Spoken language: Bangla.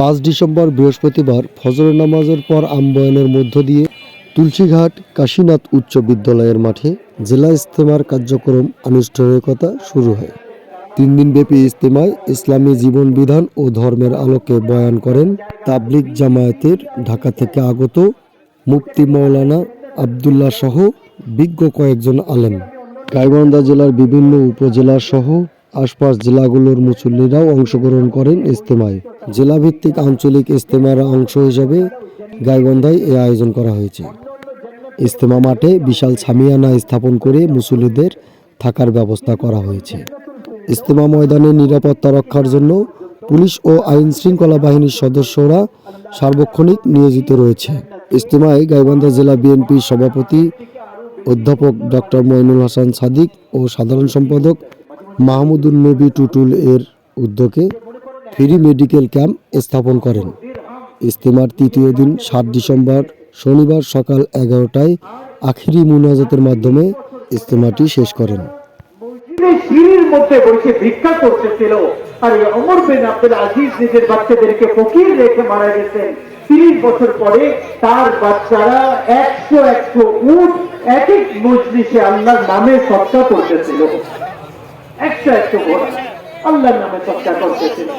পাঁচ ডিসেম্বর বৃহস্পতিবার ফজর নামাজের পর আমবয়নের মধ্য দিয়ে তুলসীঘাট কাশীনাথ উচ্চ বিদ্যালয়ের মাঠে জেলা ইস্তেমার কার্যক্রম আনুষ্ঠানিকতা শুরু হয়। তিন দিনব্যাপী ইস্তেমায় ইসলামী জীবন বিধান ও ধর্মের আলোকে বয়ান করেন তাবলিগ জামায়াতের ঢাকা থেকে আগত মুফতি মৌলানা আবদুল্লাহ সহ বিজ্ঞ কয়েকজন আলেম। গাইবান্ধা জেলার বিভিন্ন উপজেলা সহ আশপাশ জেলাগুলোর মুসল্লিরাও অংশগ্রহণ করেন ইস্তেমায় জেলাভিত্তিক আঞ্চলিক ইস্তেমার অংশ হিসাবে গাইবন্ধায় এ আয়োজন করা হয়েছে। ইস্তেমা মাঠে বিশাল ছামিয়ানা স্থাপন করে মুসল্লিদের থাকার ব্যবস্থা করা হয়েছে। ইস্তেমা ময়দানে নিরাপত্তা রক্ষার জন্য পুলিশ ও আইন শৃঙ্খলা বাহিনীর সদস্যরা সার্বক্ষণিক নিয়োজিত রয়েছে। ইস্তেমায় গাইবান্ধা জেলা বিএনপির সভাপতি অধ্যাপক ডক্টর মইনুল হাসান সাদিক ও সাধারণ সম্পাদক মাহমুদুল নবী টুটুল এর উদ্যোগে ফ্রি মেডিকেল ক্যাম্প স্থাপন করেন। ইস্তেমার তৃতীয় দিন সাত ডিসেম্বর শনিবার সকাল এগারোটায় আখিরি মুনাজাতের মাধ্যমে ইস্তেমাটি শেষ করেন। সিঁড়ির মধ্যে বসে ভিক্ষা করতেছিল আর এই অমর বিন আব্দুল আজিজ নিজের বাচ্চাদেরকে ফকির রেখে মারা গেছেন। তিরিশ বছর পরে তার বাচ্চারা একশো একশো উট এক এক মজলিসে আল্লাহর নামে সৎকা করতেছিল। একশো ঘোড়া আল্লাহর নামে চর্চা করতেছিল